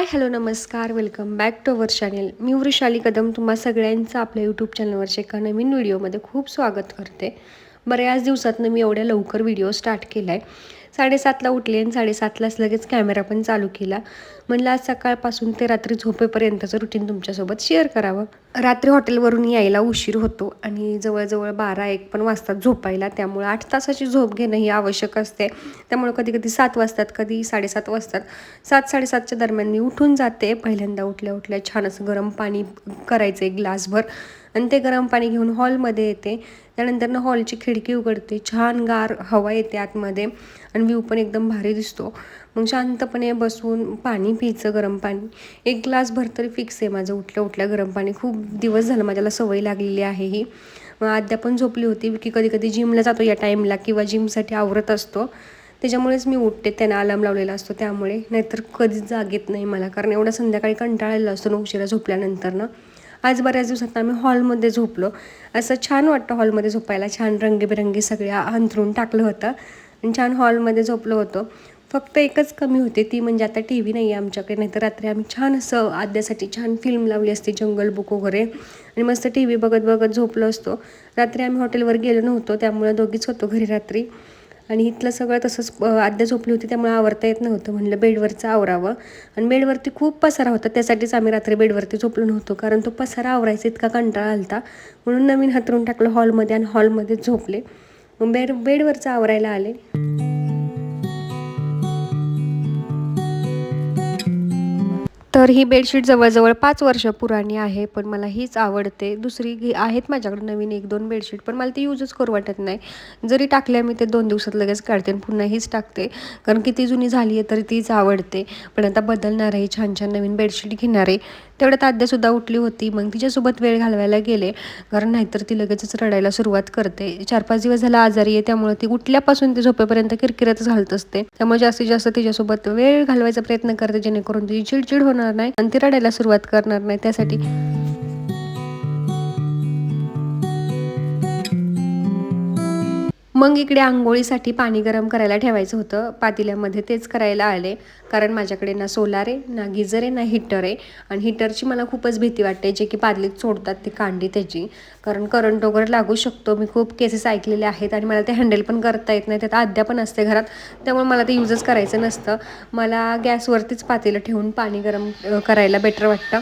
हाय hello नमस्कार. Welcome back to our channel मी वृषाली कदम तुम्हा सगळ्यांचं आपल्या यूट्यूब चॅनलवरच्या एका नवीन व्हिडिओमध्ये खूप स्वागत करते. बऱ्याच दिवसातनं मी एवढ्या लवकर व्हिडिओ स्टार्ट केला आहे साडेसातला उठले आणि साडेसातलाच लगेच कॅमेरा पण चालू केला. म्हणलं आज सकाळपासून ते रात्री झोपेपर्यंतचं रुटीन तुमच्यासोबत शेअर करावं. रात्री हॉटेलवरून यायला उशीर होतो आणि जवळजवळ बारा एक पण वाजतात झोपायला. त्यामुळे आठ तासाची झोप घेणं ही आवश्यक असते. त्यामुळे कधी कधी सात वाजतात कधी साडेसात वाजतात. सात साडेसातच्या दरम्यान मी उठून जाते. पहिल्यांदा उठल्या उठल्या छान असं गरम पाणी करायचं एक ग्लासभर. आणि ते गरम पाणी घेऊन हॉलमध्ये येते. त्यानंतर हॉलची खिडकी उघडते. छान गार हवा येते आतमध्ये आणि व्ह्यू पण एकदम भारी दिसतो. मग शांतपणे बसून पाणी प्यायचं गरम पाणी. एक ग्लास भर तरी फिक्स आहे माझं. उठल्या उठल्या गरम पाणी. खूप दिवस झालं माझ्याला सवय लागलेली आहे ही. मग आद्या पण झोपली होती की कधी कधी जिमला जातो या टाईमला किंवा जिमसाठी आवरत असतो. त्याच्यामुळेच मी उठते. त्यांना अलार्म लावलेला असतो त्यामुळे. नाहीतर कधीच जाग येत नाही मला. कारण एवढा संध्याकाळी कंटाळलेला असतो ना उशिरा झोपल्यानंतर ना. आज बऱ्याच दिवसात आम्ही हॉलमध्ये झोपलो. असं छान वाटतं हॉलमध्ये झोपायला. छान रंगीबेरंगी सगळ्या अंथरून टाकलं होतं. आणि छान हॉलमध्ये झोपलो होतो. फक्त एकच कमी होते ती म्हणजे आता टी व्ही नाही आहे आमच्याकडे. नाही तर रात्री आम्ही छान असं आद्यासाठी छान फिल्म लावली असते जंगल बुक वगैरे. आणि मस्त टी व्ही बघत बघत झोपलो असतो. रात्री आम्ही हॉटेलवर गेलो नव्हतो. त्यामुळे दोघीच होतो घरी रात्री. आणि इथलं सगळं तसंच आद्या झोपली होती त्यामुळे आवरता येत नव्हतं म्हणलं बेडवरचं आवरावं. आणि बेडवरती खूप पसारा होता त्यासाठीच आम्ही रात्री बेडवरती झोपलो नव्हतो कारण तो पसारा आवरायचा इतका कंटाळा आलता. म्हणून नवीन हातरून टाकलं हॉलमध्ये आणि हॉलमध्ये झोपले. मग बेड बेडवरचं आवरायला आले. तर ही बेडशीट जवळजवळ पाच वर्ष पुराणी आहे पण मला हीच आवडते. दुसरी घे आहेत माझ्याकडे नवीन एक दोन बेडशीट पण मला ती यूजच करू वाटत नाही. जरी टाकल्या मी ते दोन दिवसात लगेच काढते आणि पुन्हा हीच टाकते. कारण किती जुनी झाली आहे तरी तीच आवडते. पण आता बदलणार आहे छान छान नवीन बेडशीट घेणार आहे तेवढ्यात आद्यासुद्धा उठली होती. मग तिच्यासोबत वेळ घालवायला गेले. कारण नाहीतर ती लगेचच रडायला सुरुवात करते. चार पाच दिवस झाला आजारी आहे. त्यामुळे ती उठल्यापासून ती झोपेपर्यंत किरकिरतच घालत असते. त्यामुळे जास्तीत जास्त तिच्यासोबत वेळ घालवायचा प्रयत्न करते. जेणेकरून तिची चिडचिड होणार नाही आणि ती रडायला सुरुवात करणार नाही. त्यासाठी मग इकडे आंघोळीसाठी पाणी गरम करायला ठेवायचं होतं. पातेल्यामध्ये तेच करायला आले. कारण माझ्याकडे ना सोलार आहे ना गिझर आहे ना हिटर आहे. आणि हिटरची मला खूपच भीती वाटते. जे की पादलीत सोडतात ते कांडी त्याची. कारण करंट वगैरे लागू शकतो. मी खूप केसेस ऐकलेले आहेत आणि मला ते हँडल पण करता येत नाही. त्यात आद्या पण असते घरात. त्यामुळे मला ते यूजच करायचं नसतं. मला गॅसवरतीच पातेलं ठेवून पाणी गरम करायला बेटर वाटतं.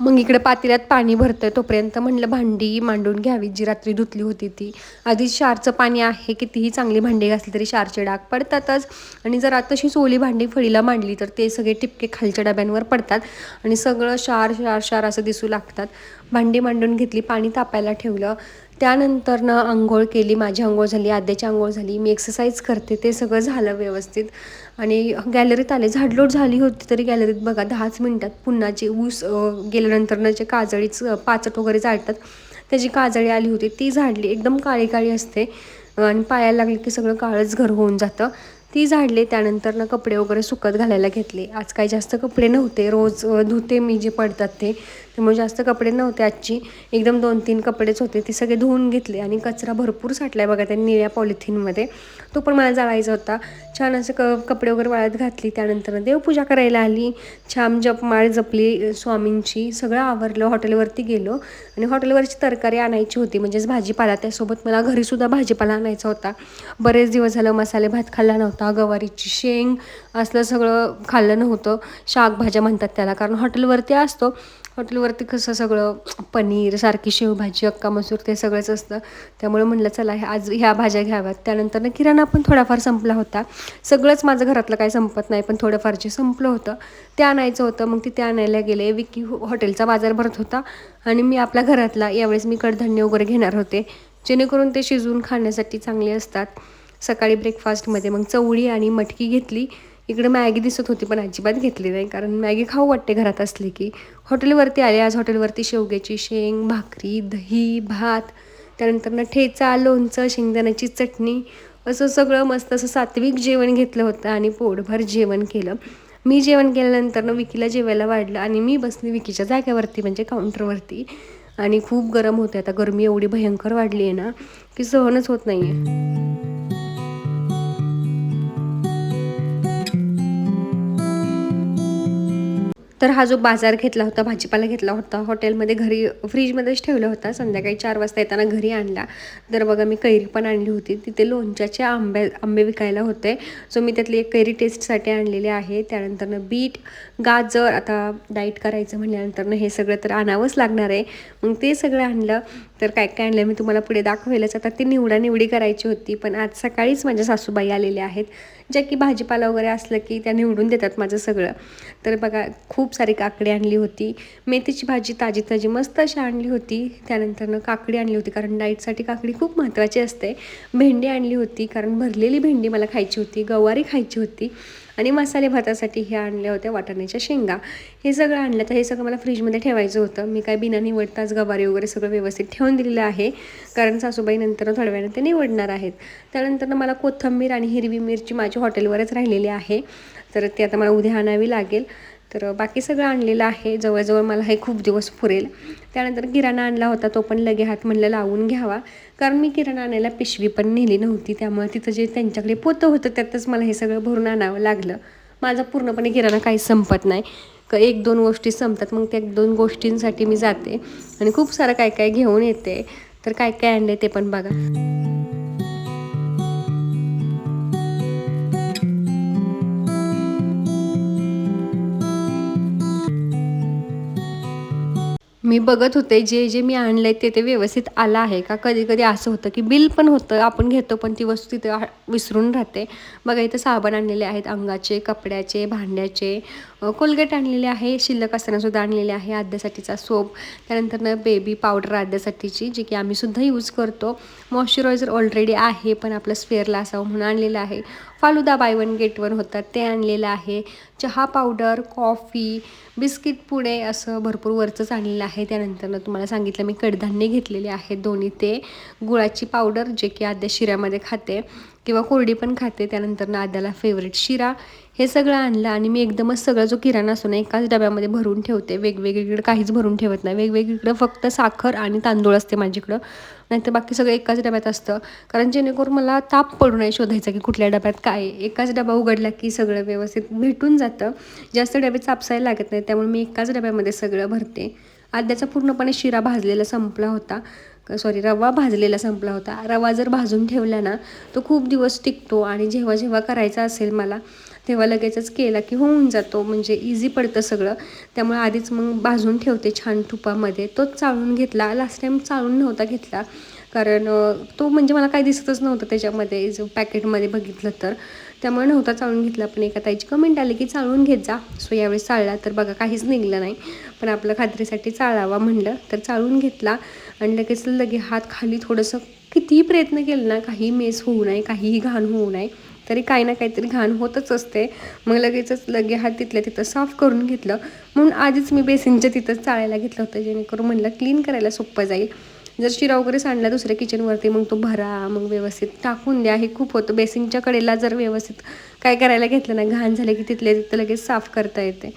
मग इकडे पातेल्यात पाणी भरतंय तोपर्यंत म्हणलं भांडी मांडून घ्यावी जी रात्री धुतली होती ती. आधी शारचं पाणी आहे कितीही चांगली भांडी घासली तरी शारचे डाग पडतातच. आणि जर तशीच ओली भांडी फळीला मांडली तर ते सगळे टिपके खालच्या डब्यांवर पडतात आणि सगळं शार शार शार असं दिसू लागतात. भांडी मांडून घेतली पाणी तापायला ठेवलं. त्यानंतरनं आंघोळ केली माझी आंघोळ झाली आद्याची आंघोळ झाली मी एक्सरसाइज करते ते सगळं झालं व्यवस्थित. आणि गॅलरीत आले झाडलोट झाली होती तरी गॅलरीत बघा दहाच मिनटात पुन्हाची ऊस गेल्यानंतरनं जे काजळीच पाचट वगैरे जाळतात त्याची काजळी आली होती ती झाडली एकदम काळी काळी असते. आणि पायाला लागली की सगळं काळच घर होऊन जातं. ती झाडले त्यानंतर ना कपडे वगैरे सुकत घालायला घेतले. आज काही जास्त कपडे नव्हते. रोज धुते मी जे पडतात ते. त्यामुळे जास्त कपडे नव्हते आजची. एकदम दोन तीन कपडेच होते. ते सगळे धुवून घेतले आणि कचरा भरपूर साठला आहे बघा त्या निळ्या पॉलिथिनमध्ये. तो पण मला जाळायचा होता. छान असं क कपडे वगैरे वाळत घातली. त्यानंतर देवपूजा करायला आली. छान जपमाळ जपली स्वामींची. सगळं आवरलं. हॉटेलवरती गेलो आणि हॉटेलवरची तरकारी आणायची होती. म्हणजेच भाजीपाला. त्यासोबत मला घरीसुद्धा भाजीपाला आणायचा होता. बरेच दिवस झालं मसाले भात खाल्ला नव्हता. गवारीची शेंग असलं सगळं खाल्लं नव्हतं. शाकभाज्या म्हणतात त्याला कारण हॉटेलवरती असतो. हॉटेलवरती कसं सगळं पनीर सारखी शेवभाजी अक्का मसूर ते सगळंच असतं. त्यामुळे म्हणलं चला आज ह्या भाज्या घ्याव्यात. त्यानंतर ना किराणा पण थोडाफार संपला होता. सगळंच माझं घरातलं काही संपत नाही पण थोडंफार जे संपलं होतं ते आणायचं होतं. मग ते आणायला गेले. विकी हॉटेलचा बाजार भरत होता. आणि मी आपल्या घरातला यावेळेस मी कडधान्य वगैरे घेणार होते. जेणेकरून ते शिजवून खाण्यासाठी चांगले असतात. सकाळी ब्रेकफास्टमध्ये मग चवळी आणि मटकी घेतली. इकडे मॅगी दिसत होती पण अजिबात घेतली नाही. कारण मॅगी खाऊ वाटते घरात असली की. हॉटेलवरती आले आज हॉटेलवरती शेवग्याची शेंग भाकरी दही भात. त्यानंतर ना ठेचा लोणचं शेंगदाण्याची चटणी. असं सगळं मस्त असं सात्विक जेवण घेतलं होतं आणि पोटभर जेवण केलं. मी जेवण केल्यानंतर ना विकीला जेवायला वाढलं आणि मी बसली विकीच्या जाग्यावरती म्हणजे काउंटरवरती आणि खूप गरम होते आता गरमी एवढी भयंकर वाढली आहे ना की सहनच होत नाही आहे हा जो बाजार घेतला होता भाजीपाला घेतला होता हॉटेलमध्ये घरी फ्रीजमध्येच ठेवला होता. संध्याकाळी चार वाजता येताना घरी आणला. तर बघा मी कैरी पण आणली होती. तिथे लोणच्याचे आंबे आंबे विकायला होते. सो मी त्यातली एक कैरी टेस्टसाठी आणलेली आहे. त्यानंतरनं बीट गाजर आता डाईट करायचं म्हटल्यानंतरनं हे सगळं तर आणावंच लागणार आहे. मग ते सगळं आणलं. तर काय काय आणलं मी तुम्हाला पुढे दाखवायलाच आता ती निवडा निवडी करायची होती पण आज सकाळीच माझ्या सासूबाई आलेल्या आहेत. ज्या की भाजीपाला वगैरे असलं की त्या निवडून देतात माझं सगळं. तर बघा खूप सारी काकडी आणली होती. मेथीची भाजी ताजी ताजी मस्त अशी आणली होती. त्यानंतरनं काकडी आणली होती कारण डाईटसाठी काकडी खूप महत्त्वाची असते. भेंडी आणली होती कारण भरलेली भेंडी मला खायची होती. गवारी खायची होती. आणि मसाले भातासाठी हे आणल्या होत्या वाटाण्याच्या शेंगा. हे सगळं आणलं तर हे सगळं मला फ्रीजमध्ये ठेवायचं होतं. मी काय बिना निवडताच गवारी वगैरे सगळं व्यवस्थित ठेवून दिलेलं आहे. कारण सासूबाई नंतर थोड्या वेळाने ते निवडणार आहेत. त्यानंतर मला कोथंबीर आणि हिरवी मिरची माझी हॉटेलवरच राहिलेली आहे. तर ते आता मला उद्या आणावी लागेल. तर बाकी सगळं आणलेलं आहे. जवळजवळ मला हे खूप दिवस पुरेल. त्यानंतर किराणा आणला होता तो पण लगे हात म्हणलं लावून घ्यावा. कारण मी किराणा आणायला पिशवी पण नेली नव्हती त्यामुळे तिथं जे त्यांच्याकडे पोतं होतं त्यातच मला हे सगळं भरून आणावं लागलं. माझा पूर्णपणे किराणा काही संपत नाही. क एक दोन गोष्टी संपतात मग त्या एक दोन गोष्टींसाठी मी जाते. आणि खूप सारं काय काय घेऊन येते. तर काय काय आणले ते पण बघा. मी बघत होते जे जे मी आणलं आहे ते ते व्यवस्थित आलं आहे का? कधी कधी असं होतं की बिल पण होतं आपण घेतो पण ती वस्तू तिथे आ- विसरून राहते. बघा इथं साबण आणलेले आहेत अंगाचे कपड्याचे भांड्याचे. कोलगेट आणलेले आहे शिल्लक असतानासुद्धा आणलेले आहे आद्यासाठीचा सोप. त्यानंतर बेबी पावडर आद्यासाठीची जी की आम्ही सुद्धा यूज करतो. मॉइश्चरायझर ऑलरेडी आहे पण आपलं स्पेअरला असावं म्हणून आणलेलं आहे. Falooda buy one get one होतात. ते आणलेलं आहे. चहा पावडर कॉफी बिस्किट पुडे असं भरपूर वरचंच आणलेलं आहे. त्यानंतरनं तुम्हाला सांगितलं मी कडधान्य घेतलेले आहेत. दोन्ही ते गुळाची पावडर जे की आद्या शिऱ्यामध्ये खाते. किंवा कोरडी पण खाते त्यानंतर नाद्याला फेवरेट शिरा हे सगळं आणलं आणि मी एकदमच सगळा जो किराणा असतो ना एकाच डब्यामध्ये भरून ठेवते. वेगवेगळीकडे काहीच भरून ठेवत नाही. वेगवेगळीकडं फक्त साखर आणि तांदूळ असते माझ्याकडं. नाहीतर बाकी सगळं एकाच डब्यात असतं. कारण जेणेकरून मला ताप पडू नये शोधायचा की कुठल्या डब्यात काय एकाच डबा उघडला की सगळं व्यवस्थित भेटून जातं. जास्त डबे चापसायला लागत नाही त्यामुळे मी एकाच डब्यामध्ये सगळं भरते. आद्याचा पूर्णपणे शिरा भाजलेला संपला होता. सॉरी रवा भाजलेला संपला होता. रवा जर भाजून ठेवला ना तो खूप दिवस टिकतो आणि जेव्हा जेव्हा करायचा असेल मला तेव्हा लगेचच केला की होऊन जातो. म्हणजे इझी पडतं सगळं. त्यामुळे आधीच मग भाजून ठेवते छान तुपामध्ये. तोच चाळून घेतला. लास्ट टाईम चाळून नव्हता घेतला. कारण तो म्हणजे मला काही दिसतच नव्हतं त्याच्यामध्ये पॅकेटमध्ये बघितलं तर. त्यामुळे नव्हता चाळून घेतला पण एका ताईची कमेंट आली की चाळून घेत जा. सो यावेळेस चाळला तर बघा काहीच निघलं नाही. पण आपलं खात्रीसाठी चाळावा म्हणलं तर चाळून घेतला. आणि लगेच लगे हात खाली थोडंसं कितीही प्रयत्न केला ना काही मेस होऊ नये काहीही घाण होऊ नये तरी काही ना काहीतरी घाण होतच असते. मग लगेचच लगे हात तिथल्या तिथं साफ करून घेतलं. म्हणून आधीच मी बेसिनच्या तिथंच चाळायला घेतलं होतं जेणेकरून म्हणलं क्लीन करायला सोपं जाईल. जर शिरा वगैरे सांडला दुसऱ्या किचनवरती मग तो भरा मग व्यवस्थित टाकून द्या. हे खूप होतं. बेसिनच्या कडेला जर व्यवस्थित काय करायला घेतलं ना घाण झाले की तिथले तिथं लगेच साफ करता येते.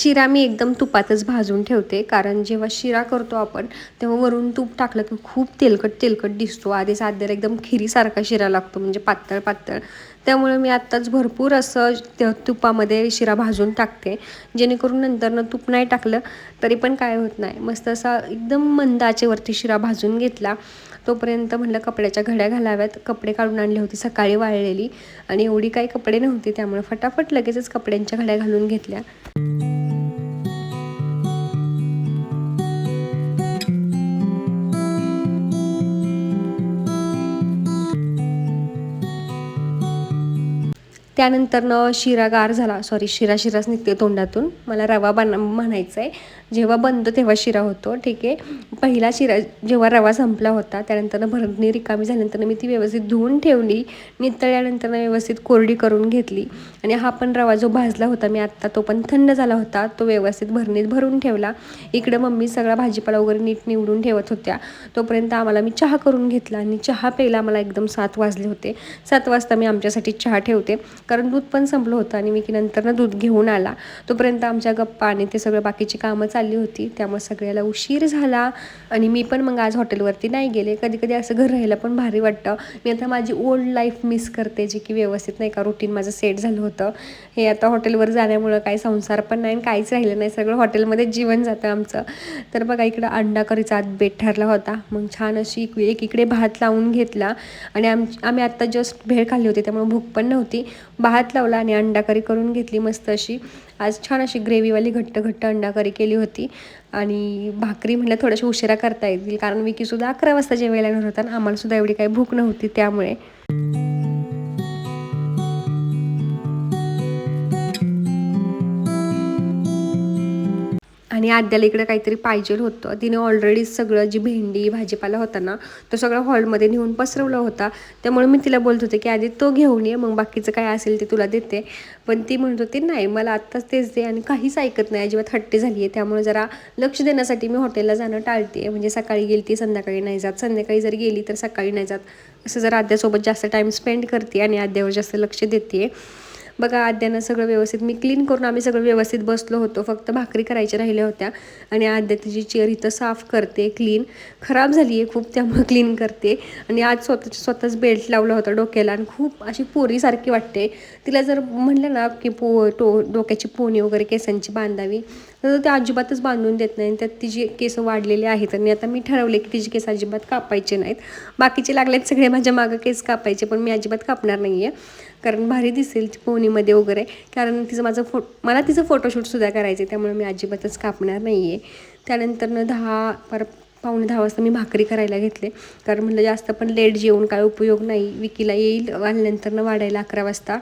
शिरा मी एकदम तुपातच भाजून ठेवते. कारण जेव्हा शिरा करतो आपण तेव्हा वरून तूप टाकलं की खूप तेलकट तेलकट दिसतो. आधी साध्याला एकदम खिरीसारखा शिरा लागतो म्हणजे पातळ पातळ. त्यामुळे मी आत्ताच भरपूर असं त्या तुपामध्ये शिरा भाजून टाकते. जेणेकरून नंतरनं तूप नाही टाकलं तरी पण काय होत नाही. मस्त असा एकदम मंद आचेवरती शिरा भाजून घेतला. तोपर्यंत म्हटलं कपड्याच्या घड्या घालाव्यात. कपडे काढून आणले होती सकाळी वाळलेली. आणि एवढी काही कपडे नव्हती त्यामुळे फटाफट लगेचच कपड्यांच्या घड्या घालून घेतल्या. त्यानंतरनं शिरा गार झाला. सॉरी शिरा शिराच निघते तोंडातून. मला रवा बना म्हणायचं आहे जेव्हा बंद तेव्हा शिरा होतो ठीक आहे? पहिला शिरा जेव्हा रवा संपला होता त्यानंतरनं भरणी रिकामी झाल्यानंतर मी ती व्यवस्थित धुवून ठेवली नितळल्यानंतर व्यवस्थित कोरडी करून घेतली आणि हा पण रवा जो भाजला होता मी आत्ता तो पण थंड झाला होता तो व्यवस्थित भरणीत भरून ठेवला. इकडं मम्मी सगळा भाजीपाला वगैरे नीट निवडून ठेवत होत्या. तोपर्यंत आम्हाला मी चहा करून घेतला आणि चहा प्यायला आम्हाला एकदम सात वाजले होते. सात वाजता मी आमच्यासाठी चहा ठेवते कारण दूध पण संपलं होतं आणि मी की नंतरनं दूध घेऊन आला. तोपर्यंत आमच्या गप्पा आणि ते सगळं बाकीची कामं चालू चालली होती त्यामुळे सगळ्याला उशीर झाला आणि मी पण मग आज हॉटेलवरती नाही गेले. कधी कधी असं घर राहायला पण भारी वाटतं. मी आता माझी ओल्ड लाईफ मिस करते जे की व्यवस्थित नाही का रुटीन माझं सेट झालं होतं. हे आता हॉटेलवर जाण्यामुळं काही संसार पण नाही आणि काहीच राहिलं नाही. सगळं हॉटेलमध्ये जीवन जातं आमचं. तर बघा इकडं अंडा करीचा आत बेट ठरला होता. मग छान अशी एक इकडे भात लावून घेतला आणि आम आम्ही आत्ता जस्ट भेळ खाल्ली होती त्यामुळे भूक पण नव्हती. भात लावला आणि अंडा करी करून घेतली मस्त अशी. आज छान अशी ग्रेव्हीवाली घट्ट घट्ट अंडा करी केली होती. आणि भाकरी म्हटलं थोड्याशा उशिरा करता येतील कारण विकीसुद्धा अकरा वाजता जेवायला येणार होता आणि आम्हालासुद्धा एवढी काही भूक नव्हती त्यामुळे. आणि आद्याला इकडे काहीतरी पाहिजे होतं. तिने ऑलरेडी सगळं जी भेंडी भाजीपाला होता ना तो सगळं हॉलमध्ये नेऊन पसरवला होता. त्यामुळे मी तिला बोलत होते की आधी तो घेऊन ये मग बाकीचं काय असेल ते तुला देते. पण ती म्हणत होती नाही मला आत्ताच तेच दे आणि काहीच ऐकत नाही अजिबात हट्टी झाली आहे त्यामुळे जरा लक्ष देण्यासाठी मी हॉटेलला जाणं टाळते म्हणजे सकाळी गेली ती संध्याकाळी नाही जात. संध्याकाळी जर गेली तर सकाळी नाही जात. असं जर आद्यासोबत जास्त टाईम स्पेंड करते आणि आद्यावर जास्त लक्ष देते बघा आद्यानं सगळं व्यवस्थित मी क्लीन करून आम्ही सगळं व्यवस्थित बसलो होतो. फक्त भाकरी करायच्या राहिल्या होत्या. आणि आद्या तिची चेअर इथं साफ करते क्लीन खराब झाली आहे खूप त्यामुळे क्लीन करते. आणि आज स्वतः स्वतःच बेल्ट लावला होता डोक्याला. आणि खूप अशी पोरीसारखी वाटते. तिला जर म्हणलं ना की पो टो डोक्याची पोणी वगैरे केसांची बांधावी तर ते अजिबातच बांधून देत नाही. आणि त्यात तिची केस वाढलेली आहेत आणि आता मी ठरवले की तिचे केस अजिबात कापायचे नाहीत. बाकीचे लागलेत सगळे माझ्या मागं केस कापायचे पण मी अजिबात कापणार नाही आहे कारण भारी दिसेल पोहणीमध्ये वगैरे. कारण तिचं माझं फो मला तिचं फोटोशूटसुद्धा करायचं आहे त्यामुळे मी अजिबातच कापणार नाही आहे त्यानंतरनं दहा पर पावणे दहा वाजता मी भाकरी करायला घेतले. कारण म्हटलं जास्त पण लेट जेवून काय उपयोग नाही. विकीला येईल आल्यानंतरनं वाढायला अकरा वाजता.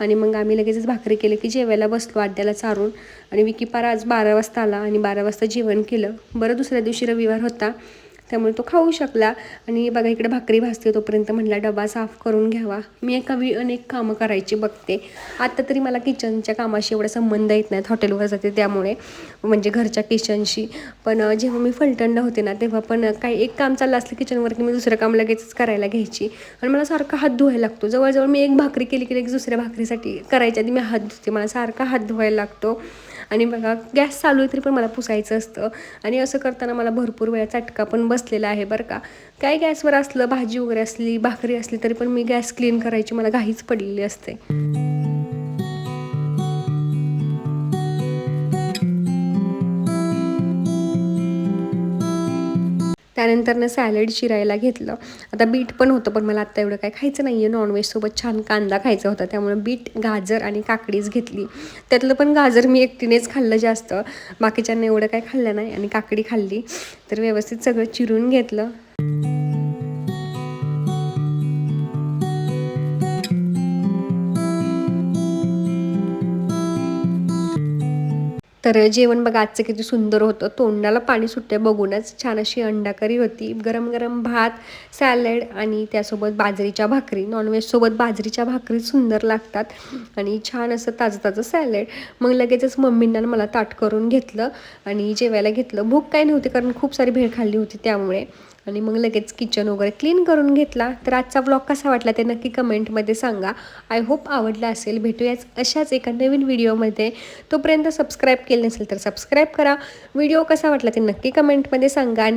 आणि मग आम्ही लगेचच भाकरी केलं की जेवायला बसलो आद्याला चारून. आणि विकी पार आज बारा वाजता आला आणि बारा वाजता जेवण केलं. बरं दुसऱ्या दिवशी रविवार होता. त्यामुळे तो खाऊ शकला. आणि बघा इकडे भाकरी भाजते तोपर्यंत म्हटला डबा साफ करून घ्यावा. मी एका वेळी अनेक कामं करायची बघते. आता तरी मला किचनच्या कामाशी एवढा संबंध येत नाहीत हॉटेलवर जाते त्यामुळे म्हणजे घरच्या किचनशी पण जेव्हा मी फलटणला होते ना तेव्हा पण काही एक काम चाललं असलं किचनवर की मी दुसरं काम लगेचच करायला घ्यायची. आणि मला सारखा हात धुवायला लागतो. जवळजवळ मी एक भाकरी केली की लगेच दुसऱ्या भाकरीसाठी करायच्या आधी मी हात धुते. मला सारखा हात धुवायला लागतो. आणि बघा गॅस चालू आहे तरी पण मला पुसायचं असतं. आणि असं करताना मला भरपूर वेळा चटका पण बसलेला आहे बरं का. काय गॅसवर असलं भाजी वगैरे असली भाकरी असली तरी पण मी गॅस क्लीन करायची मला घाईच पडलेली असते. त्यानंतरनं सॅलड चिरायला घेतलं. आता बीट पण होतं पण मला आत्ता एवढं काय खायचं नाही आहे नॉनव्हेजसोबत छान कांदा खायचा होता त्यामुळे बीट गाजर आणि काकडीच घेतली. त्यातलं पण गाजर मी एकटीनेच खाल्लं जास्त. बाकीच्यांना एवढं काय खाल्लं नाही आणि काकडी खाल्ली. तर व्यवस्थित सगळं चिरून घेतलं. तर जेवण बघा आजचं किती सुंदर होतं. तोंडाला पाणी सुटते बघूनच. छान अशी अंडा करी होती. गरम गरम भात सॅलड आणि त्यासोबत बाजरीच्या भाकरी. नॉनव्हेजसोबत बाजरीच्या भाकरी सुंदर लागतात. आणि छान असं ताजं ताजं सॅलड. मग लगेचच मम्मींना मला ताट करून घेतलं आणि जेवायला घेतलं. भूक काय नव्हती कारण खूप सारी भेळ खाल्ली होती त्यामुळे. आणि मग लगेच किचन वगैरे क्लीन करून घेतला. तर आजचा ब्लॉग कसा वाटला ते नक्की कमेंटमध्ये सांगा. आय होप आवडला असेल. भेटूयाच अशाच एका नवीन व्हिडिओमध्ये तोपर्यंत सबस्क्राईब केलं नसेल तर सबस्क्राईब करा. व्हिडिओ कसा वाटला ते नक्की कमेंटमध्ये सांगा. आणि